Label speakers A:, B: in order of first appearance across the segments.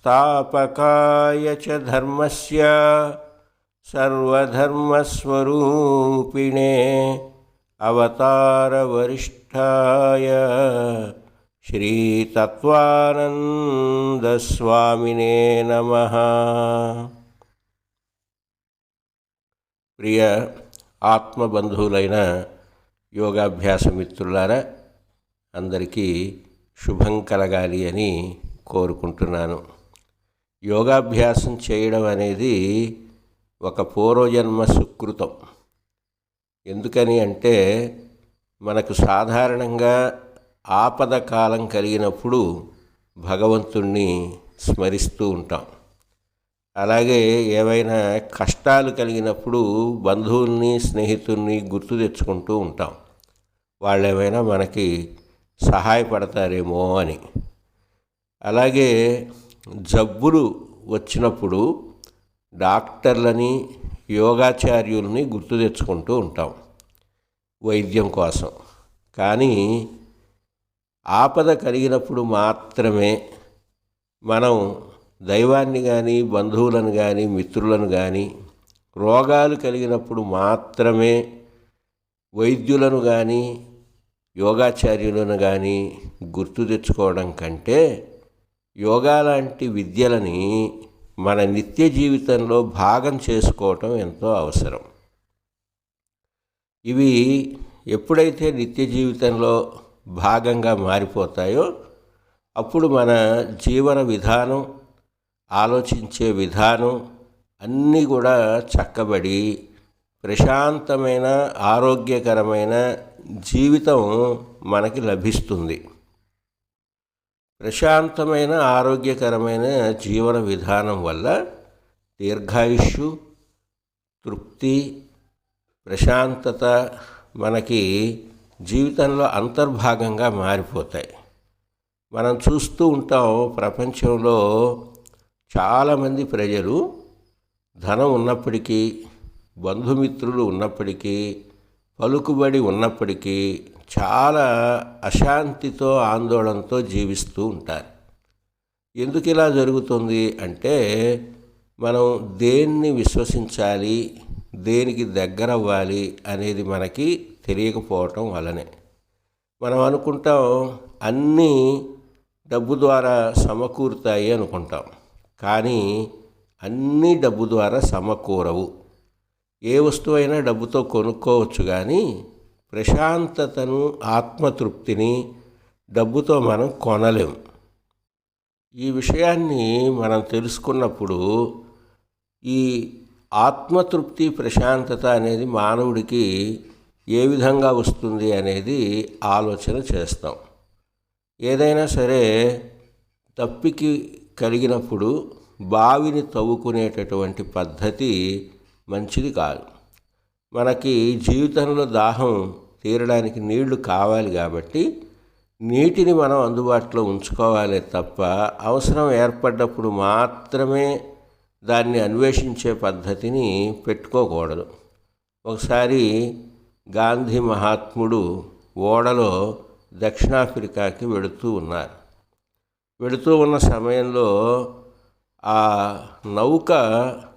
A: स्थापकाय च धर्मस्य सर्वधर्मस्वरूपिणे अवतारवरिष्ठाय శ్రీతత్వానందస్వామినే నమ ప్రియ ఆత్మబంధువులైన యోగాభ్యాస మిత్రులారా అందరికీ శుభం కలగాలి అని కోరుకుంటున్నాను యోగాభ్యాసం చేయడం అనేది ఒక పూర్వజన్మ సుకృతం. ఎందుకని అంటే మనకు సాధారణంగా ఆపద కాలం కలిగినప్పుడు భగవంతుణ్ణి స్మరిస్తూ ఉంటాం. అలాగే ఏవైనా కష్టాలు కలిగినప్పుడు బంధువుల్ని స్నేహితుల్ని గుర్తు తెచ్చుకుంటూ ఉంటాం. వాళ్ళు ఏమైనా మనకి సహాయపడతారేమో అని. అలాగే జబ్బులు వచ్చినప్పుడు డాక్టర్లని యోగాచార్యుల్ని గుర్తు తెచ్చుకుంటూ ఉంటాం వైద్యం కోసం. కానీ ఆపద కలిగినప్పుడు మాత్రమే మనం దైవాన్ని కానీ బంధువులను కానీ మిత్రులను కానీ రోగాలు కలిగినప్పుడు మాత్రమే వైద్యులను కానీ యోగాచార్యులను కానీ గుర్తు తెచ్చుకోవడం కంటే యోగా లాంటి విద్యలని మన నిత్య జీవితంలో భాగం చేసుకోవటం ఎంతో అవసరం. ఇవి ఎప్పుడైతే నిత్య జీవితంలో భాగంగా మారిపోతాయో అప్పుడు మన జీవన విధానం ఆలోచించే విధానం అన్నీ కూడా చక్కబడి ప్రశాంతమైన ఆరోగ్యకరమైన జీవితం మనకి లభిస్తుంది. ప్రశాంతమైన ఆరోగ్యకరమైన జీవన విధానం వల్ల దీర్ఘాయుష్యు తృప్తి ప్రశాంతత మనకి జీవితంలో అంతర్భాగంగా మారిపోతాయి. మనం చూస్తూ ఉంటాం ప్రపంచంలో చాలామంది ప్రజలు ధనం ఉన్నప్పటికీ బంధుమిత్రులు ఉన్నప్పటికీ పలుకుబడి ఉన్నప్పటికీ చాలా అశాంతితో ఆందోళనతో జీవిస్తూ ఉంటారు. ఎందుకు ఇలా జరుగుతుంది అంటే మనం దేన్ని విశ్వసించాలి దేనికి దగ్గర అవ్వాలి అనేది మనకి తెలియకపోవటం వలనే మనం అనుకుంటాం అన్నీ డబ్బు ద్వారా సమకూరుతాయి అనుకుంటాం. కానీ అన్నీ డబ్బు ద్వారా సమకూరవు. ఏ వస్తువైనా డబ్బుతో కొనుక్కోవచ్చు కానీ ప్రశాంతతను ఆత్మతృప్తిని డబ్బుతో మనం కొనలేము ఈ విషయాన్ని మనం తెలుసుకున్నప్పుడు ఈ ఆత్మతృప్తి ప్రశాంతత అనేది మానవుడికి ఏ విధంగా వస్తుంది అనేది ఆలోచన చేస్తాం. ఏదైనా సరే తప్పికి కలిగినప్పుడు బావిని తవ్వుకునేటటువంటి పద్ధతి మంచిది కాదు. మనకి జీవితంలో దాహం తీరడానికి నీళ్ళు కావాలి కాబట్టి నీటిని మనం అందుబాటులో ఉంచుకోవాలి తప్ప అవసరం ఏర్పడ్డప్పుడు మాత్రమే దాన్ని అన్వేషించే పద్ధతిని పెట్టుకోకూడదు. ఒకసారి గాంధీ మహాత్ముడు ఓడలో దక్షిణాఫ్రికాకి వెళుతూ ఉన్నారు. వెళుతూ ఉన్న సమయంలో ఆ నౌక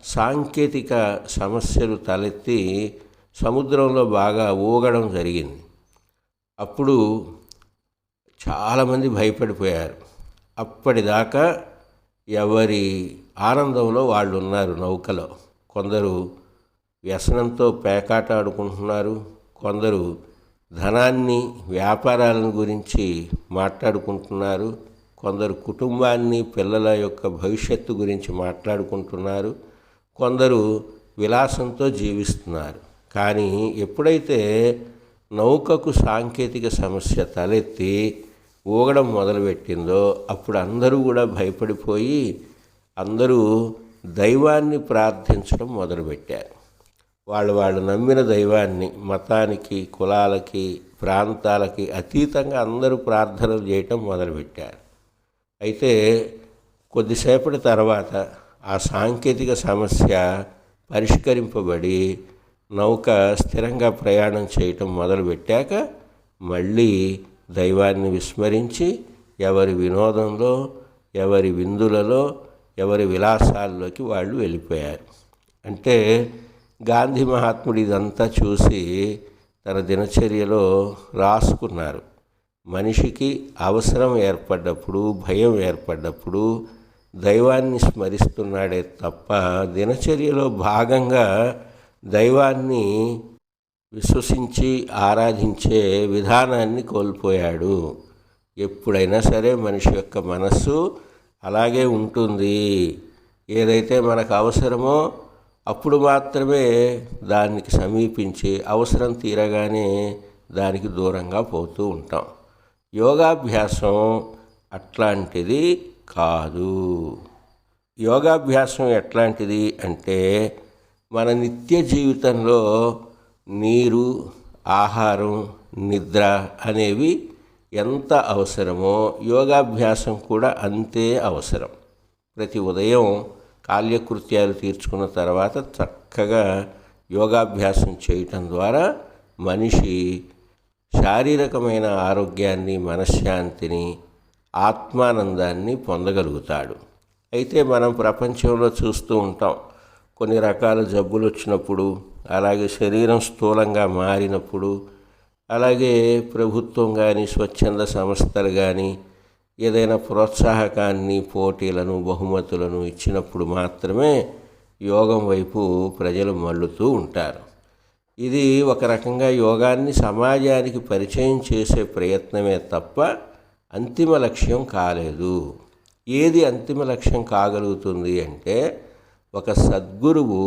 A: సాంకేతిక సమస్యలు తలెత్తి సముద్రంలో బాగా ఊగడం జరిగింది. అప్పుడు చాలామంది భయపడిపోయారు. అప్పటిదాకా ఎవరి ఆనందంలో వాళ్ళు ఉన్నారు నౌకలో. కొందరు వ్యసనంతో పేకాట ఆడుకుంటున్నారు కొందరు ధనాన్ని వ్యాపారాలను గురించి మాట్లాడుకుంటున్నారు. కొందరు కుటుంబాన్ని పిల్లల యొక్క భవిష్యత్తు గురించి మాట్లాడుకుంటున్నారు. కొందరు విలాసంతో జీవిస్తున్నారు. కానీ ఎప్పుడైతే నౌకకు సాంకేతిక సమస్య తలెత్తి ఊగడం మొదలుపెట్టిందో అప్పుడు అందరూ కూడా భయపడిపోయి అందరూ దైవాన్ని ప్రార్థించడం మొదలుపెట్టారు. వాళ్ళు వాళ్ళు నమ్మిన దైవాన్ని మతానికి కులాలకి ప్రాంతాలకి అతీతంగా అందరూ ప్రార్థనలు చేయటం మొదలుపెట్టారు. అయితే కొద్దిసేపటి తర్వాత ఆ సాంకేతిక సమస్య పరిష్కరింపబడి నౌక స్థిరంగా ప్రయాణం చేయటం మొదలుపెట్టాక మళ్ళీ దైవాన్ని విస్మరించి ఎవరి వినోదంలో ఎవరి విందులలో ఎవరి విలాసాల్లోకి వాళ్ళు వెళ్ళిపోయారు. అంటే గాంధీ మహాత్ముడు ఇదంతా చూసి తన దినచర్యలో రాసుకున్నారు. మనిషికి అవసరం ఏర్పడ్డప్పుడు భయం ఏర్పడ్డప్పుడు దైవాన్ని స్మరిస్తున్నాడే తప్ప దినచర్యలో భాగంగా దైవాన్ని విశ్వసించి ఆరాధించే విధానాన్ని కోల్పోయాడు. ఎప్పుడైనా సరే మనిషి యొక్క మనస్సు అలాగే ఉంటుంది. ఏదైతే మనకు అవసరమో అప్పుడు మాత్రమే దానికి సమీపించి అవసరం తీరగానే దానికి దూరంగా పోతూ ఉంటాం. యోగాభ్యాసం అట్లాంటిది కాదు. యోగాభ్యాసం ఎట్లాంటిది అంటే మన నిత్య జీవితంలో నీరు ఆహారం నిద్ర అనేవి ఎంత అవసరమో యోగాభ్యాసం కూడా అంతే అవసరం. ప్రతి ఉదయం కాల్యకృత్యాలు తీర్చుకున్న తర్వాత చక్కగా యోగాభ్యాసం చేయటం ద్వారా మనిషి శారీరకమైన ఆరోగ్యాన్ని మనశ్శాంతిని ఆత్మానందాన్ని పొందగలుగుతాడు. అయితే మనం ప్రపంచంలో చూస్తూ ఉంటాం. కొన్ని రకాల జబ్బులు వచ్చినప్పుడు అలాగే శరీరం స్థూలంగా మారినప్పుడు అలాగే ప్రభుత్వం కానీ స్వచ్ఛంద సంస్థలు కానీ ఏదైనా ప్రోత్సాహకాన్ని పోటీలను బహుమతులను ఇచ్చినప్పుడు మాత్రమే యోగం వైపు ప్రజలు మళ్ళుతూ ఉంటారు. ఇది ఒక రకంగా యోగాన్ని సమాజానికి పరిచయం చేసే ప్రయత్నమే తప్ప అంతిమ లక్ష్యం కాలేదు. ఏది అంతిమ లక్ష్యం కాగలుగుతుంది అంటే ఒక సద్గురువు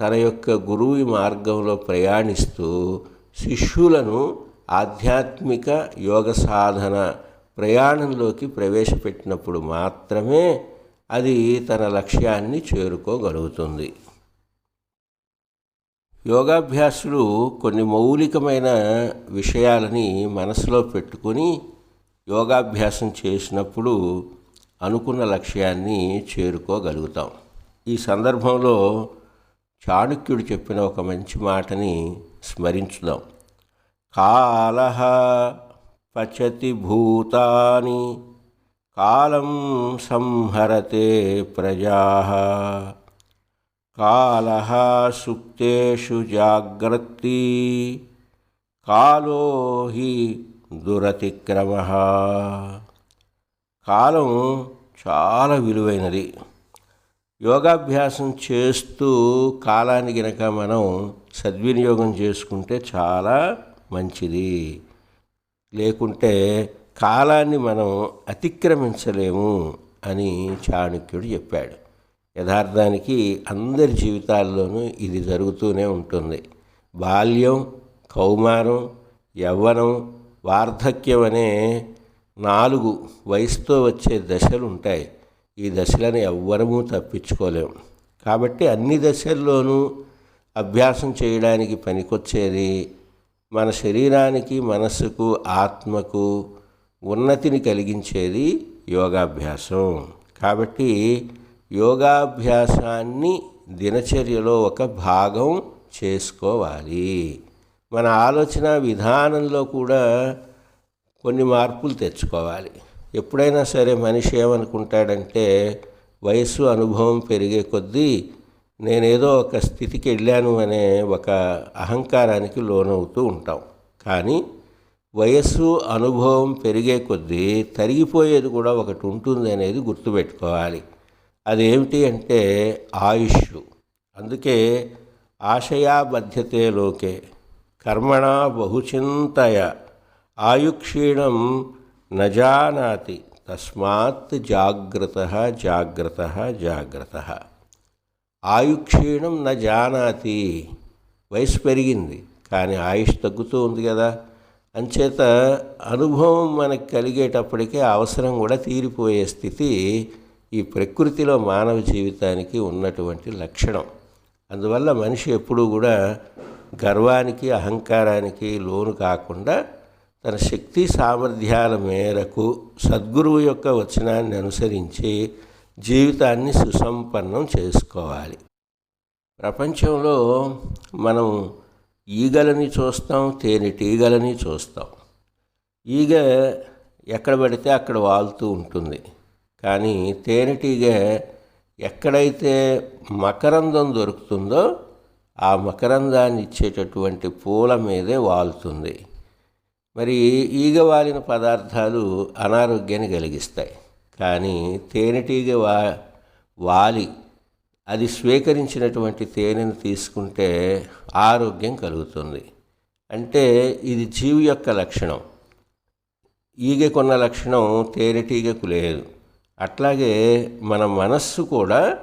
A: తన యొక్క గురువు మార్గంలో ప్రయాణిస్తూ శిష్యులను ఆధ్యాత్మిక యోగ సాధన ప్రయాణంలోకి ప్రవేశపెట్టినప్పుడు మాత్రమే అది తన లక్ష్యాన్ని చేరుకోగలుగుతుంది. యోగాభ్యాసులు కొన్ని మౌలికమైన విషయాలని మనసులో పెట్టుకొని యోగాభ్యాసం చేసినప్పుడు అనుకున్న లక్ష్యాన్ని చేరుకోగలుగుతాం. ఈ సందర్భంలో చాణుక్యుడు చెప్పిన ఒక మంచి మాటని స్మరించుదాం. కాలహ పచతి భూతాని కాలం సంహరతే ప్రజా కాల సుప్తేషు జాగ్రత్తి కాలో హి దురతిక్రమ కాలం చాలా విలువైనది. యోగాభ్యాసం చేస్తూ కాలాన్ని గనక మనం సద్వినియోగం చేసుకుంటే చాలా మంచిది. లేకుంటే కాలాన్ని మనం అతిక్రమించలేము అని చాణక్యుడు చెప్పాడు. యథార్థానికి అందరి జీవితాల్లోనూ ఇది జరుగుతూనే ఉంటుంది. బాల్యం కౌమారం యవ్వనం వార్ధక్యం అనే నాలుగు వయసుతో వచ్చే దశలు ఉంటాయి ఈ దశలను ఎవ్వరము తప్పించుకోలేము కాబట్టి అన్ని దశల్లోనూ అభ్యాసం చేయడానికి పనికొచ్చేది మన శరీరానికి మనస్సుకు ఆత్మకు ఉన్నతిని కలిగించేది యోగాభ్యాసం. కాబట్టి యోగాభ్యాసాన్ని దినచర్యలో ఒక భాగం చేసుకోవాలి. మన ఆలోచన విధానంలో కూడా కొన్ని మార్పులు తెచ్చుకోవాలి. ఎప్పుడైనా సరే మనిషి ఏమనుకుంటాడంటే వయస్సు అనుభవం పెరిగే కొద్దీ నేనేదో ఒక స్థితికి వెళ్ళాను అనే ఒక అహంకారానికి లోనవుతూ ఉంటాం. కానీ వయస్సు అనుభవం పెరిగే కొద్దీ తరిగిపోయేది కూడా ఒకటి ఉంటుంది అనేది గుర్తుపెట్టుకోవాలి. అదేమిటి అంటే ఆయుష్ అందుకే ఆశయాబద్ధతే లోకే కర్మణ బహుచింతయ ఆయుక్షీణం నజానాతి తస్మాత్ జాగ్రత్త జాగ్రత్త జాగ్రత్త ఆయుక్షీణం న జానాతి వయసు పెరిగింది కానీ ఆయుష్ తగ్గుతూ ఉంది కదా. అంచేత అనుభవం మనకు కలిగేటప్పటికే అవసరం కూడా తీరిపోయే స్థితి ఈ ప్రకృతిలో మానవ జీవితానికి ఉన్నటువంటి లక్షణం. అందువల్ల మనిషి ఎప్పుడూ కూడా గర్వానికి అహంకారానికి లోను కాకుండా తన శక్తి సామర్థ్యాల మేరకు సద్గురువు యొక్క వచనాన్ని అనుసరించి జీవితాన్ని సుసంపన్నం చేసుకోవాలి. ప్రపంచంలో మనం ఈగలని చూస్తాం తేనెటీగలని చూస్తాం. ఈగ ఎక్కడ పడితే అక్కడ వాలుతూ ఉంటుంది. కానీ తేనెటీగ ఎక్కడైతే మకరందం దొరుకుతుందో ఆ మకరందాన్ని ఇచ్చేటటువంటి పూల మీదే వాలుతుంది. మరి ఈగ వాలిన పదార్థాలు అనారోగ్యాన్ని కలిగిస్తాయి. కానీ తేనెటీగ వా వాలి అది స్వీకరించినటువంటి తేనెను తీసుకుంటే ఆరోగ్యం కలుగుతుంది. అంటే ఇది జీవి యొక్క లక్షణం. ఈగకున్న లక్షణం తేనెటీగకు లేదు. అట్లాగే మన మనస్సు కూడా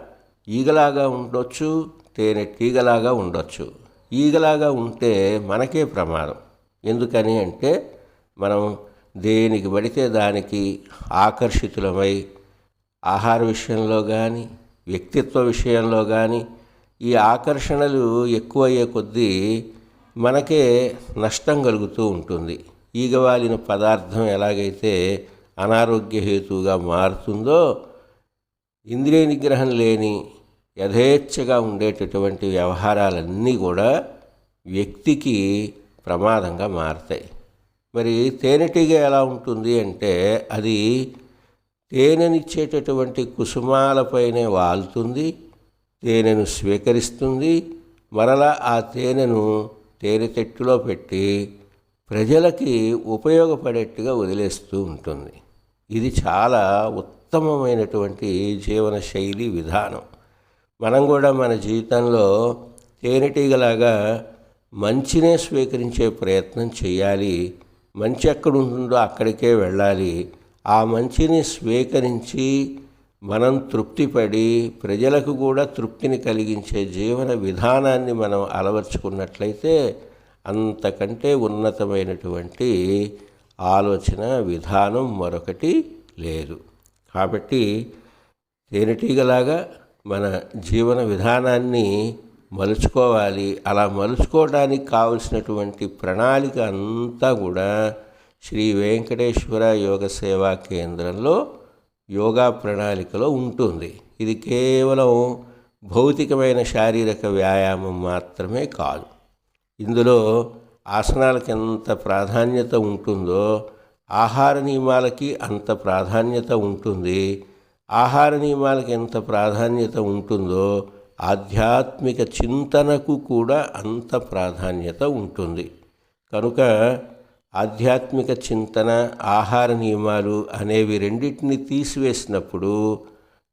A: ఈగలాగా ఉండొచ్చు తేనెటీగలాగా ఉండొచ్చు. ఈగలాగా ఉంటే మనకే ప్రమాదం. ఎందుకని అంటే మనం దేనికి పడితే దానికి ఆకర్షితులమై ఆహార విషయంలో కానీ వ్యక్తిత్వ విషయంలో కానీ ఈ ఆకర్షణలు ఎక్కువయ్యే కొద్దీ మనకే నష్టం కలుగుతూ ఉంటుంది. ఈగవాలిన పదార్థం ఎలాగైతే అనారోగ్య హేతువుగా మారుతుందో ఇంద్రియ నిగ్రహం లేని యథేచ్ఛగా ఉండేటటువంటి వ్యవహారాలన్నీ కూడా వ్యక్తికి ప్రమాదంగా మారతాయి. మరి తేనెటీగ ఎలా ఉంటుంది అంటే అది తేనెనిచ్చేటటువంటి కుసుమాలపైనే వాలుతుంది తేనెను స్వీకరిస్తుంది మరలా ఆ తేనెను తేనె తెట్టులో పెట్టి ప్రజలకి ఉపయోగపడేట్టుగా వదిలేస్తూ ఉంటుంది. ఇది చాలా ఉత్తమమైనటువంటి జీవన శైలి విధానం. మనం కూడా మన జీవితంలో తేనెటీగలాగా మంచినే స్వీకరించే ప్రయత్నం చేయాలి. మంచి ఎక్కడ ఉంటుందో అక్కడికే వెళ్ళాలి. ఆ మంచిని స్వీకరించి మనం తృప్తిపడి ప్రజలకు కూడా తృప్తిని కలిగించే జీవన విధానాన్ని మనం అలవర్చుకున్నట్లయితే అంతకంటే ఉన్నతమైనటువంటి ఆలోచన విధానం మరొకటి లేదు. కాబట్టి తేనెటీగలాగా మన జీవన విధానాన్ని మలుచుకోవాలి. అలా మలుచుకోవడానికి కావలసినటువంటి ప్రణాళిక అంతా కూడా శ్రీ వెంకటేశ్వర యోగ సేవా కేంద్రంలో యోగా ప్రణాళికలో ఉంటుంది. ఇది కేవలం భౌతికమైన శారీరక వ్యాయామం మాత్రమే కాదు. ఇందులో ఆసనాలకు ఎంత ప్రాధాన్యత ఉంటుందో ఆహార నియమాలకి అంత ప్రాధాన్యత ఉంటుంది. ఆహార నియమాలకి ఎంత ప్రాధాన్యత ఉంటుందో ఆధ్యాత్మిక చింతనకు కూడా అంత ప్రాధాన్యత ఉంటుంది. కనుక ఆధ్యాత్మిక చింతన ఆహార నియమాలు అనేవి రెండింటిని తీసివేసినప్పుడు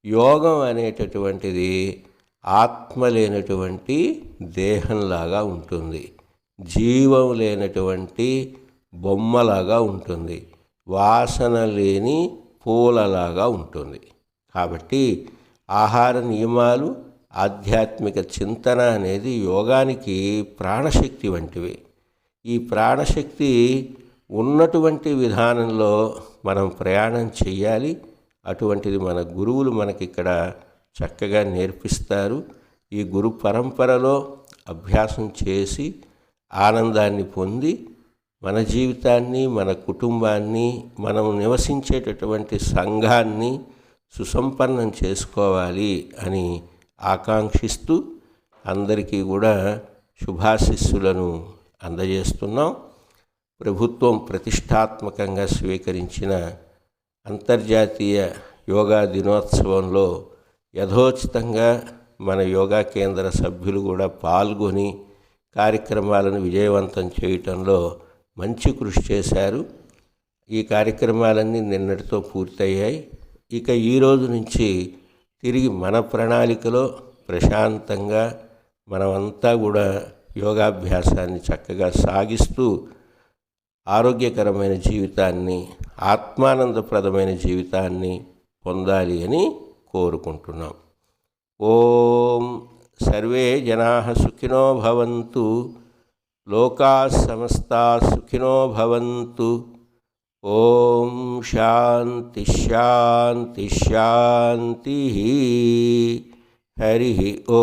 A: యోగం అనేటటువంటిది ఆత్మ లేనటువంటి దేహంలాగా ఉంటుంది. జీవం లేనటువంటి బొమ్మలాగా ఉంటుంది. వాసన లేని పూలలాగా ఉంటుంది. కాబట్టి ఆహార నియమాలు ఆధ్యాత్మిక చింతన అనేది యోగానికి ప్రాణశక్తి వంటివి. ఈ ప్రాణశక్తి ఉన్నటువంటి విధానంలో మనం ప్రయాణం చేయాలి అటువంటిది మన గురువులు మనకిక్కడ చక్కగా నేర్పిస్తారు. ఈ గురు పరంపరలో అభ్యాసం చేసి ఆనందాన్ని పొంది మన జీవితాన్ని మన కుటుంబాన్ని మనం నివసించేటటువంటి సంఘాన్ని సుసంపన్నం చేసుకోవాలి అని ఆకాంక్షిస్తూ అందరికీ కూడా శుభాశిస్సులను అందజేస్తున్నాం. ప్రభుత్వం ప్రతిష్టాత్మకంగా స్వీకరించిన అంతర్జాతీయ యోగా దినోత్సవంలో యథోచితంగా మన యోగా కేంద్ర సభ్యులు కూడా పాల్గొని కార్యక్రమాలను విజయవంతం చేయటంలో మంచి కృషి చేశారు. ఈ కార్యక్రమాలన్నీ నిన్నటితో పూర్తయ్యాయి. ఇక ఈ రోజు నుంచి తిరిగి మన ప్రణాళికలో ప్రశాంతంగా మనమంతా కూడా యోగాభ్యాసాన్ని చక్కగా సాగిస్తూ ఆరోగ్యకరమైన జీవితాన్ని ఆత్మానందప్రదమైన జీవితాన్ని పొందాలి అని కోరుకుంటున్నాం. ఓం सर्वे जना सुखिनो भवन्तु। समस्ता सुखिनो भवन्तु। ॐ शांति शांति शान्तिः। हरिः ओ